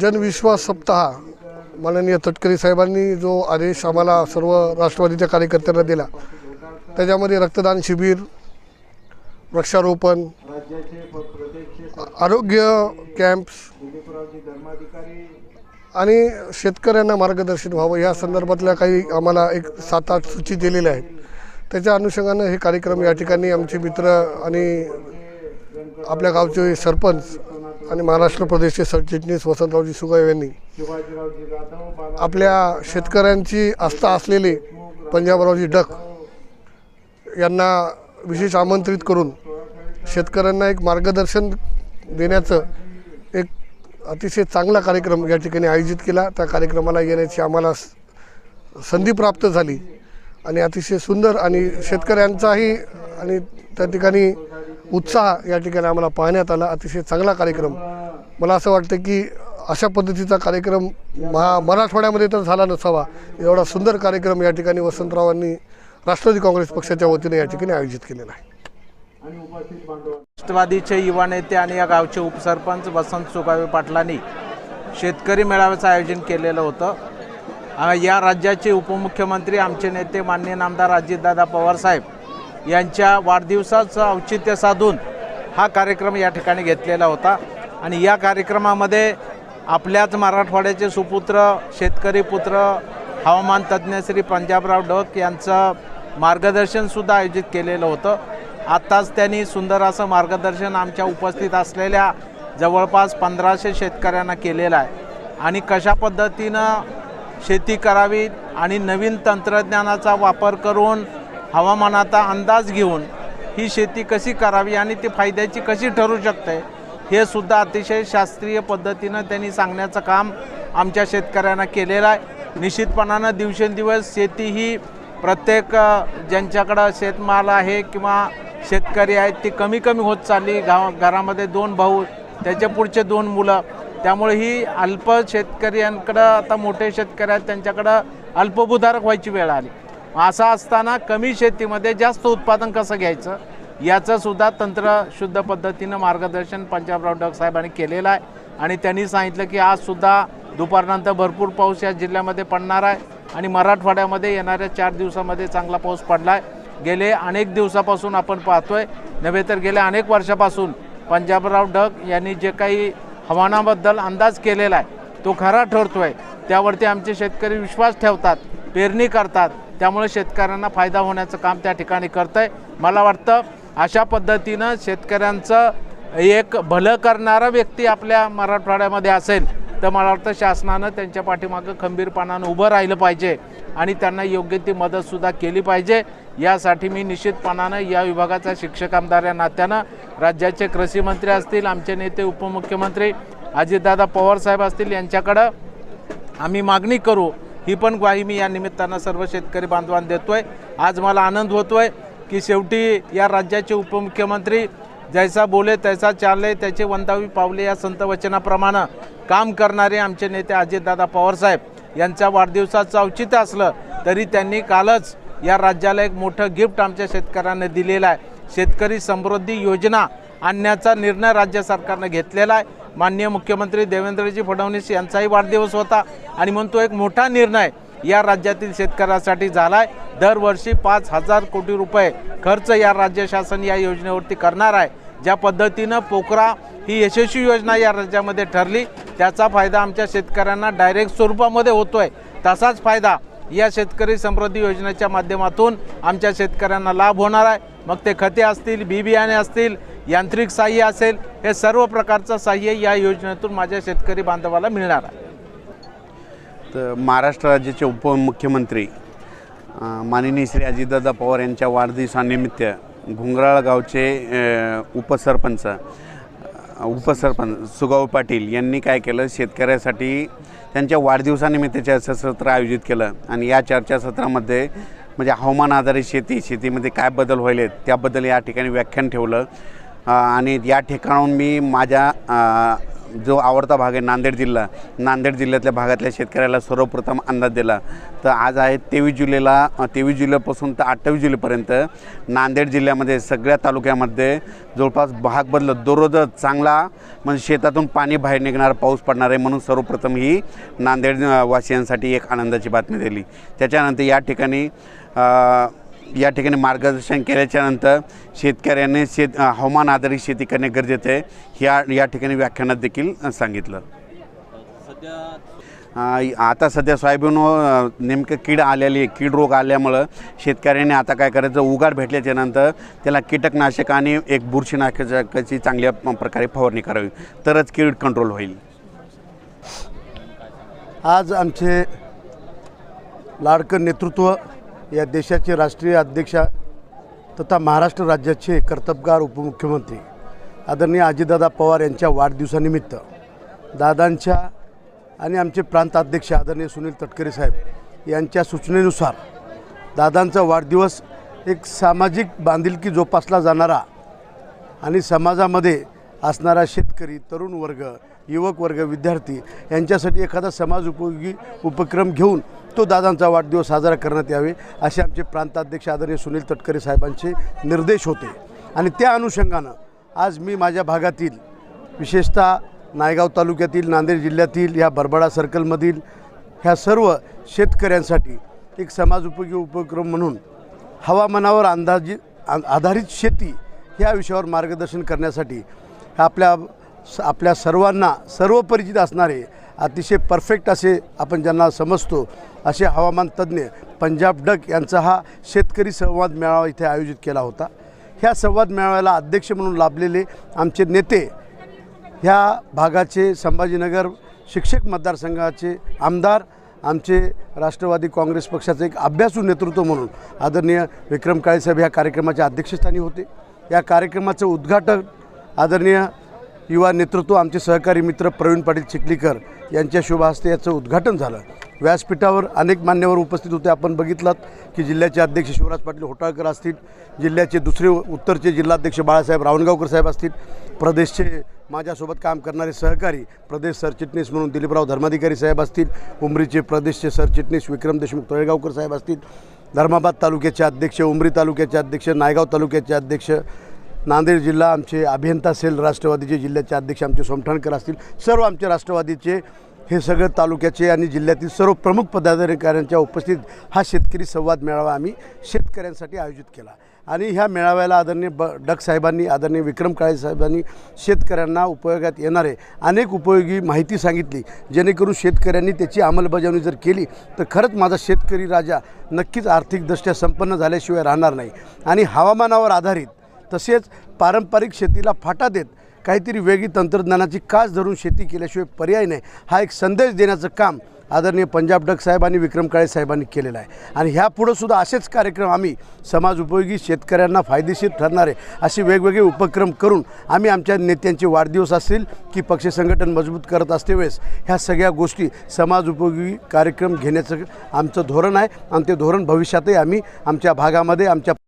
जनविश्वास सप्ताह माननीय तटकरी साहेबांनी जो आदेश आम्हाला सर्व राष्ट्रवादीच्या कार्यकर्त्यांना दिला त्याच्यामध्ये रक्तदान शिबिर वृक्षारोपण आरोग्य कॅम्प्स आणि शेतकऱ्यांना मार्गदर्शन व्हावं. या संदर्भातल्या काही आम्हाला एक सात आठ सूची दिलेल्या आहेत. त्याच्या अनुषंगानं हे कार्यक्रम या ठिकाणी आमचे मित्र आणि आपल्या गावचे सरपंच आणि महाराष्ट्र प्रदेशचे सरचिटणीस वसंतरावजी सुगाव यांनी आपल्या शेतकऱ्यांची आस्था असलेले पंजाबरावजी डक यांना विशेष आमंत्रित करून शेतकऱ्यांना एक मार्गदर्शन देण्याचं एक अतिशय चांगला कार्यक्रम या ठिकाणी आयोजित केला. त्या कार्यक्रमाला येण्याची आम्हाला स- संधी प्राप्त झाली आणि अतिशय सुंदर आणि शेतकऱ्यांचाही आणि त्या ठिकाणी उत्साह या ठिकाणी आम्हाला पाहण्यात आला. अतिशय चांगला कार्यक्रम. मला असं वाटतं की अशा पद्धतीचा कार्यक्रम महा मराठवाड्यामध्ये तर झाला नसावा. एवढा सुंदर कार्यक्रम या ठिकाणी वसंतरावांनी राष्ट्रवादी काँग्रेस पक्षाच्या वतीने या ठिकाणी आयोजित केलेला आहे. राष्ट्रवादीचे युवा नेते आणि या गावचे उपसरपंच वसंत सुगावे पाटलांनी शेतकरी मेळाव्याचं आयोजन केलेलं होतं. या राज्याचे उपमुख्यमंत्री आमचे नेते माननीय नामदार अजितदादा पवारसाहेब यांच्या वाढदिवसाचं औचित्य साधून हा कार्यक्रम या ठिकाणी घेतलेला होता. आणि या कार्यक्रमामध्ये आपल्याच मराठवाड्याचे सुपुत्र शेतकरी पुत्र हवामान तज्ज्ञ श्री पंजाबराव डक यांचं मार्गदर्शनसुद्धा आयोजित केलेलं होतं. आत्ताच त्यांनी सुंदर असं मार्गदर्शन आमच्या उपस्थित असलेल्या जवळपास पंधराशे शेतकऱ्यांना केलेलं आहे. आणि कशा पद्धतीनं शेती करावी आणि नवीन तंत्रज्ञानाचा वापर करून हवामानाचा अंदाज घेऊन ही शेती कशी करावी आणि ती फायद्याची कशी ठरू शकते हे सुद्धा अतिशय शास्त्रीय पद्धतीनं त्यांनी सांगण्याचं काम आमच्या शेतकऱ्यांना केलेलं आहे. निश्चितपणानं दिवसेंदिवस शेती ही प्रत्येक ज्यांच्याकडं शेतमाल आहे किंवा शेतकरी आहेत ती कमी कमी होत चालली. गाव घरामध्ये दोन भाऊ त्याच्या पुढचे दोन मुलं. त्यामुळे ही अल्प शेतकऱ्यांकडं आता मोठे शेतकरी आहेत त्यांच्याकडं अल्पभूधारक व्हायची वेळ आली. असं असताना कमी शेतीमध्ये जास्त उत्पादन कसं घ्यायचं? याचंसुद्धा तंत्र शुद्ध पद्धतीनं मार्गदर्शन पंजाबराव डग साहेबांनी केलेलं आहे. आणि त्यांनी सांगितलं की आजसुद्धा दुपारनंतर भरपूर पाऊस या जिल्ह्यामध्ये पडणार आहे. आणि मराठवाड्यामध्ये येणाऱ्या चार दिवसामध्ये चांगला पाऊस पडला आहे गेले अनेक दिवसापासून आपण पाहतोय. नव्हे तर गेल्या अनेक वर्षापासून पंजाबराव डग यांनी जे काही हवामानाबद्दल अंदाज केलेला आहे तो खरा ठरतोय. त्यावरती आमचे शेतकरी विश्वास ठेवतात पेरणी करतात. त्यामुळे शेतकऱ्यांना फायदा होण्याचं काम त्या ठिकाणी करतं आहे मला वाटतं अशा पद्धतीनं शेतकऱ्यांचं एक भलं करणारा व्यक्ती आपल्या मराठवाड्यामध्ये असेल तर मला वाटतं शासनानं त्यांच्या पाठीमागं खंबीरपणानं उभं राहिलं पाहिजे आणि त्यांना योग्य ती मदतसुद्धा केली पाहिजे. यासाठी मी निश्चितपणानं या विभागाचा शिक्षक आमदार या नात्यानं राज्याचे कृषी मंत्री असतील आमचे नेते उपमुख्यमंत्री अजितदादा पवार साहेब असतील यांच्याकडं आम्ही मागणी करू ही पण ग्वाही मी या निमित्तानं सर्व शेतकरी बांधवांना देतोय. आज मला आनंद होतोय की शेवटी या राज्याचे उपमुख्यमंत्री जैसा बोले तैसा चालले त्याचे वंदावी पावले या संत वचनाप्रमाणे काम करणारे आमचे नेते अजितदादा पवारसाहेब यांच्या वाढदिवसाचं औचित्य असलं तरी त्यांनी कालच या राज्याला एक मोठं गिफ्ट आमच्या शेतकऱ्यांना दिलेलं आहे. शेतकरी समृद्धी योजना आणण्याचा निर्णय राज्य सरकारनं घेतलेला आहे. माननीय मुख्यमंत्री देवेंद्रजी फडणवीस यांचाही वाढदिवस होता. आणि म्हणतो एक मोठा निर्णय या राज्यातील शेतकऱ्यासाठी झाला आहे दरवर्षी पाच हजार कोटी रुपये खर्च या राज्य शासन या योजनेवरती करणार आहे. ज्या पद्धतीनं पोकरा ही यशस्वी योजना या राज्यामध्ये ठरली त्याचा फायदा आमच्या शेतकऱ्यांना डायरेक्ट स्वरूपामध्ये होतो आहे तसाच फायदा या शेतकरी समृद्धी योजनेच्या माध्यमातून आमच्या शेतकऱ्यांना लाभ होणार आहे. मग ते खते असतील बी बियाणे असतील यांत्रिक साह्य असेल हे सर्व प्रकारचं साह्य या योजनेतून माझ्या शेतकरी बांधवाला मिळणार आहे. तर महाराष्ट्र राज्याचे उपमुख्यमंत्री माननीय श्री अजितदादा पवार यांच्या वाढदिवसानिमित्त घुंगराळ गावचे उपसरपंच उपसरपंच सुगाव पाटील यांनी काय केलं? शेतकऱ्यासाठी त्यांच्या वाढदिवसानिमित्त चर्चासत्र आयोजित केलं आणि या चर्चासत्रामध्ये म्हणजे हवामान आधारित शेती शेतीमध्ये काय बदल व्हायलेत त्याबद्दल या ठिकाणी व्याख्यान ठेवलं. आणि या ठिकाणाहून मी माझ्या जो आवडता भाग आहे नांदेड जिल्हा नांदेड जिल्ह्यातल्या भागातल्या शेतकऱ्याला सर्वप्रथम अंदाज दिला. तर आज आहे तेवीस जुलैला तेवीस जुलैपासून तर अठ्ठावीस जुलैपर्यंत नांदेड जिल्ह्यामध्ये सगळ्या तालुक्यामध्ये जवळपास भाग बदलत दररोजच चांगला म्हणजे शेतातून पाणी बाहेर निघणार पाऊस पडणार आहे म्हणून सर्वप्रथम ही नांदेड वासियांसाठी एक आनंदाची बातमी दिली. त्याच्यानंतर या ठिकाणी या ठिकाणी मार्गदर्शन केल्याच्यानंतर शेतकऱ्याने शेत हवामान आधारित शेती करणे गरजेचं आहे. ह्या या ठिकाणी व्याख्यानात देखील सांगितलं. आता सध्या सोयाबीनवर नेमकं कीड आलेली आहे. कीड रोग आल्यामुळं शेतकऱ्यांनी आता काय करायचं उगाड भेटल्याच्यानंतर त्याला कीटकनाशक आणि एक बुरशीनाशकाची चांगल्या प्रकारे फवारणी करावी. तरच कीड कंट्रोल होईल. आज आमचे लाडकं नेतृत्व या देशाचे राष्ट्रीय अध्यक्षा तथा महाराष्ट्र राज्याचे कर्तबगार उपमुख्यमंत्री आदरणीय अजितदादा पवार यांच्या वाढदिवसानिमित्त दादांच्या आणि आमचे प्रांताध्यक्ष आदरणीय सुनील तटकरे साहेब यांच्या सूचनेनुसार दादांचा वाढदिवस एक सामाजिक बांधिलकी जोपासला जाणारा आणि समाजामध्ये असणारा शेतकरी तरुण वर्ग युवक वर्ग विद्यार्थी यांच्यासाठी एखादा समाज उपयोगी उपक्रम घेऊन तो दादांचा वाढदिवस साजरा करण्यात यावे असे आमचे प्रांताध्यक्ष आदरणीय सुनील तटकरे साहेबांचे निर्देश होते. आणि त्या अनुषंगानं आज मी माझ्या भागातील विशेषतः नायगाव तालुक्यातील नांदेड जिल्ह्यातील ह्या बरबडा सर्कलमधील ह्या सर्व शेतकऱ्यांसाठी एक समाज उपयोगी उपक्रम म्हणून हवामानावर अंदाजित आधारित शेती ह्या विषयावर मार्गदर्शन करण्यासाठी आपल्या स- आपल्या सर्वांना सर्व परिचित असणारे अतिशय परफेक्ट असे आपण ज्यांना समजतो असे हवामान तज्ज्ञ पंजाब डक यांचा हा शेतकरी संवाद मेळावा इथे आयोजित केला होता. ह्या संवाद मेळाव्याला अध्यक्ष म्हणून लाभलेले आमचे नेते ह्या भागाचे संभाजीनगर शिक्षक मतदारसंघाचे आमदार आमचे राष्ट्रवादी काँग्रेस पक्षाचे एक अभ्यासू नेतृत्व म्हणून आदरणीय विक्रम काळेसाहेब ह्या कार्यक्रमाच्या अध्यक्षस्थानी होते. या कार्यक्रमाचं उद्घाटन आदरणीय युवा नेतृत्व आमचे सहकारी मित्र प्रवीण पाटील चिखलीकर यांच्या शुभ हस्ते याचं उद्घाटन झालं. व्यासपीठावर अनेक मान्यवर उपस्थित होते. आपण बघितलात की जिल्ह्याचे अध्यक्ष शिवराज पाटील होटाळकर असतील जिल्ह्याचे दुसरे उत्तरचे जिल्हाध्यक्ष बाळासाहेब रावणगावकर साहेब असतील प्रदेशचे माझ्यासोबत काम करणारे सहकारी प्रदेश सरचिटणीस म्हणून दिलीपराव धर्माधिकारी साहेब असतील उमरीचे प्रदेशचे सरचिटणीस विक्रम देशमुख तळेगावकर साहेब असतील धर्माबाद तालुक्याचे अध्यक्ष उमरी तालुक्याचे अध्यक्ष नायगाव तालुक्याचे अध्यक्ष नांदेड जिल्हा आमचे अभियंता सेल राष्ट्रवादीचे जिल्ह्याचे अध्यक्ष आमचे सोमठाणकर असतील सर्व आमचे राष्ट्रवादीचे हे सगळं तालुक्याचे आणि जिल्ह्यातील सर्व प्रमुख पदाधिकाऱ्यांच्या उपस्थित हा शेतकरी संवाद मेळावा आम्ही शेतकऱ्यांसाठी आयोजित केला. आणि ह्या मेळाव्याला आदरणीय ब डक साहेबांनी आदरणीय विक्रम काळे साहेबांनी शेतकऱ्यांना उपयोगात येणारे अनेक उपयोगी माहिती सांगितली जेणेकरून शेतकऱ्यांनी त्याची अंमलबजावणी जर केली तर खरंच माझा शेतकरी राजा नक्कीच आर्थिकदृष्ट्या संपन्न झाल्याशिवाय राहणार नाही. आणि हवामानावर आधारित तसेच पारंपरिक शेतीला फाटा देत काहीतरी वेगळी तंत्रज्ञानाची कास धरून शेती केल्याशिवाय पर्याय नाही. हा एक संदेश देण्याचं काम आदरणीय पंजाब डक साहेब आणि विक्रम काळे साहेबांनी केलेला आहे. आणि ह्यापुढं सुद्धा असेच कार्यक्रम आम्ही समाज उपयोगी शेतकऱ्यांना फायदेशीर ठरणारे असे वेगवेगळे उपक्रम करून आम्ही आमच्या नेत्यांचे वाढदिवस असतील की पक्ष संघटन मजबूत करत असते वेळेस ह्या सगळ्या गोष्टी समाज उपयोगी कार्यक्रम घेण्याचं आमचं धोरण आहे. आणि ते धोरण भविष्यातही आम्ही आमच्या भागामध्ये आमच्या